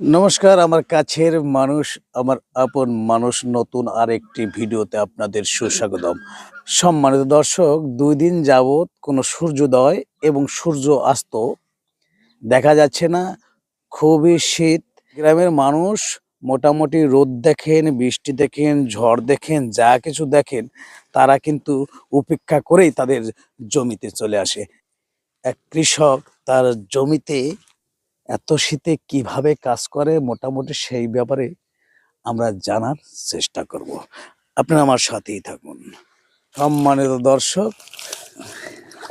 নমস্কার, আমার কাছের মানুষ, আমার আপন মানুষ, নতুন আরেকটি ভিডিওতে আপনাদের সুস্বাগতম। সম্মানিত দর্শক, দুই দিন যাবৎ কোনো সূর্যোদয় এবং সূর্য অস্ত দেখা যাচ্ছে না। খুবই শীত। গ্রামের মানুষ মোটামুটি রোদ দেখেন, বৃষ্টি দেখেন, ঝড় দেখেন, যা কিছু দেখেন, তারা কিন্তু উপেক্ষা করেই তাদের জমিতে চলে আসে। এক কৃষক তার জমিতে এত শীতে কীভাবে কাজ করে মোটামুটি সেই ব্যাপারে আমরা জানার চেষ্টা করব। আপনারা আমার সাথেই থাকুন। সম্মানিত দর্শক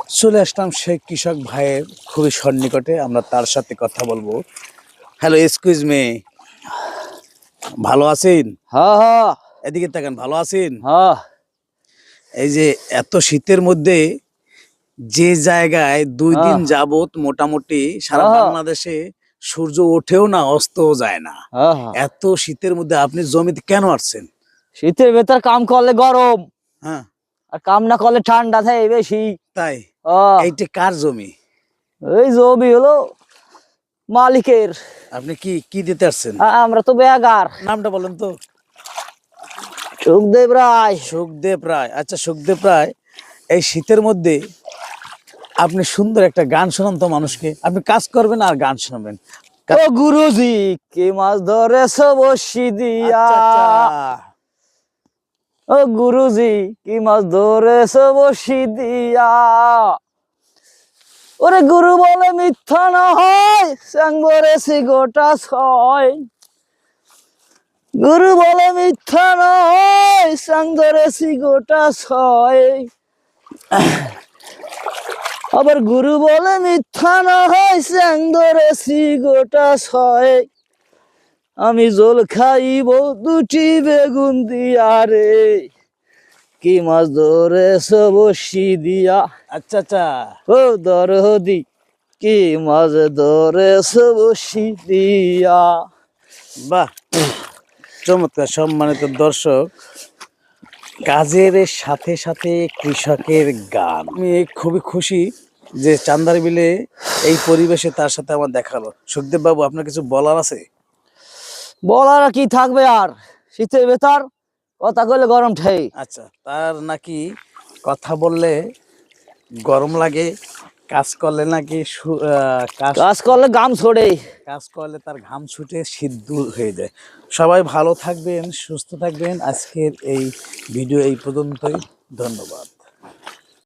চলে আসলাম সেই কৃষক ভাইয়ের খুবই সন্নিকটে। আমরা তার সাথে কথা বলব। হ্যালো এক্সকিউজ মে ভালো আছেন? হ্যাঁ হ্যাঁ। এদিকে তাকান ভালো আছেন? হ্যাঁ। এই যে এত শীতের মধ্যে যে জায়গায় দুই দিন। যাবত মোটামুটি সারা বাংলাদেশে সূর্য ওঠেও না অস্তও যায় না। এত শীতের মধ্যে আপনি জমিতে কেন আসছেন? শীতের ভেতর কাম করলে গরম হ্যাঁ। আর কাম না করলে ঠান্ডা থাকে বেশি। তাই? এইটা কার জমি? এই জমি হলো মালিকের। আপনি কি কি দিতে আসছেন? আমরা তো বেগার নামটা বলেন তো। সুখদেব রায়। সুখদেব রায়। আচ্ছা সুখদেব রায় এই শীতের মধ্যে আপনি সুন্দর একটা গান শোনান তো মানুষকে। আপনি কাজ করবেন আর গান শোনাবেন। ও গুরুজি কি মাছ ধরেছ বসি দিয়া আচ্ছা, আচ্ছা। ও গুরুজি কি মাছ ধরেছ বসি দিয়া ওরে গুরু বলে মিথ্যা না হয় ধরেছি গোটা ছয়। গুরু বলে মিথ্যা না হয় স্যাং ধরেছি গোটা ছয়। আবার গুরু বলে মিথ্যা না হয় স্যাং ধরেছি গোটা ছয়। আমি জল খাইব দুটি বেগুন দিয়া রে। কি মাছ ধরেছ বসি দিয়া? আচ্ছা আচ্ছা। ও দরদি কি মাছ ধরেছ বসি দিয়া? বাহ চমৎকার সম্মানিত দর্শক। কাজের সাথে সাথে কৃষকের গান। আমি খুবই খুশি যে চান্দার বিলে এই পরিবেশে তার সাথে আমার দেখাল সুখদেব বাবু আপনার কিছু বলার আছে? বলার কি থাকবে আর? শীতের ভেতর কথা কইলে গরম ঠাই। আচ্ছা তার নাকি কথা বললে গরম লাগে কাজ করলে নাকি কাজ করলে গাম ছড়ে। কাজ করলে তার ঘাম ছুটে শীত দূর হয়ে যায়। সবাই ভালো থাকবেন সুস্থ থাকবেন। আজকের এই ভিডিও এই পর্যন্তই। ধন্যবাদ।